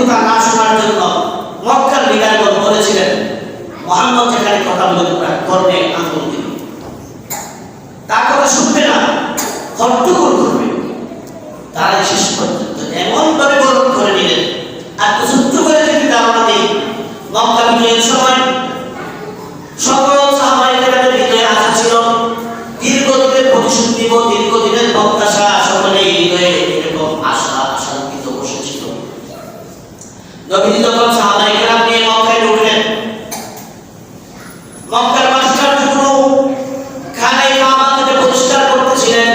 কথা না শোনার জন্য মক্কার লিডারগণ বলেছিলেন, মোহাম্মদ যেখানে কথা বলে তোমরা দিবে তার কথা শুনবে না হট্টগোল করবে নবীজি যখন সাহাবাহিকেরা নিয়ে মক্কায় ঢুকলেন, মক্কার মাস্টার যুগলো খানে কাবা পরিষ্কার করতেছিলেন।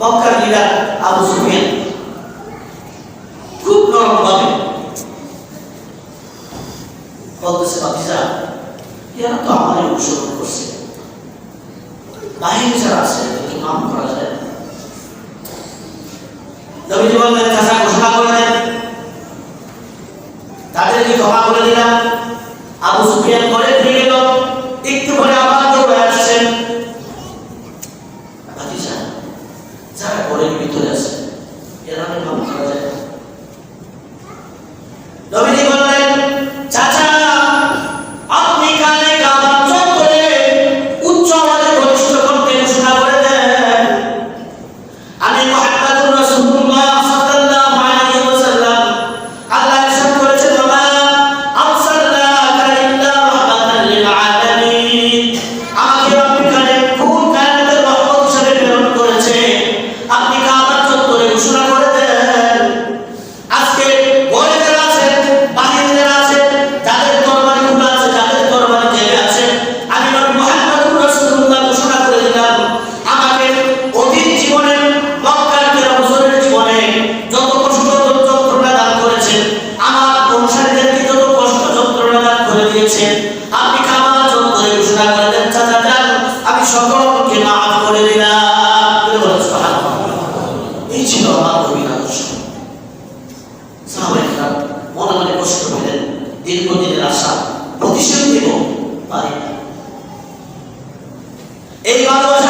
মক্কার লিডার আবু সুফিয়ান খুব নরম ভাবে বলতেছে বাতিজা এরা তো আমাদের অনুসরণ করছে। বাহিনী যারা আছে নাম করা যায় নবীজি বললেন চাচা ঘোষণা করে দেন তাদেরকে ক্ষমা করে দিলাম। আবু সুফিয়ান করে ফিরে গেল একটু পরে আবার দৌড়ে আসছেন। যারা ঘরের ভিতরে আছে, এরা নাম করা যায়। নবীজি বললেন, চাচা কানে কাবার সকলকে মাফ করে দিলাম। এই ছিল আমার নবীর আদর্শ। সাহাবাহিকরা মনে মনে কষ্ট পেলেন। দীর্ঘদিনের আশা প্রতিশোধ দেব পারি এই ভালোবাসার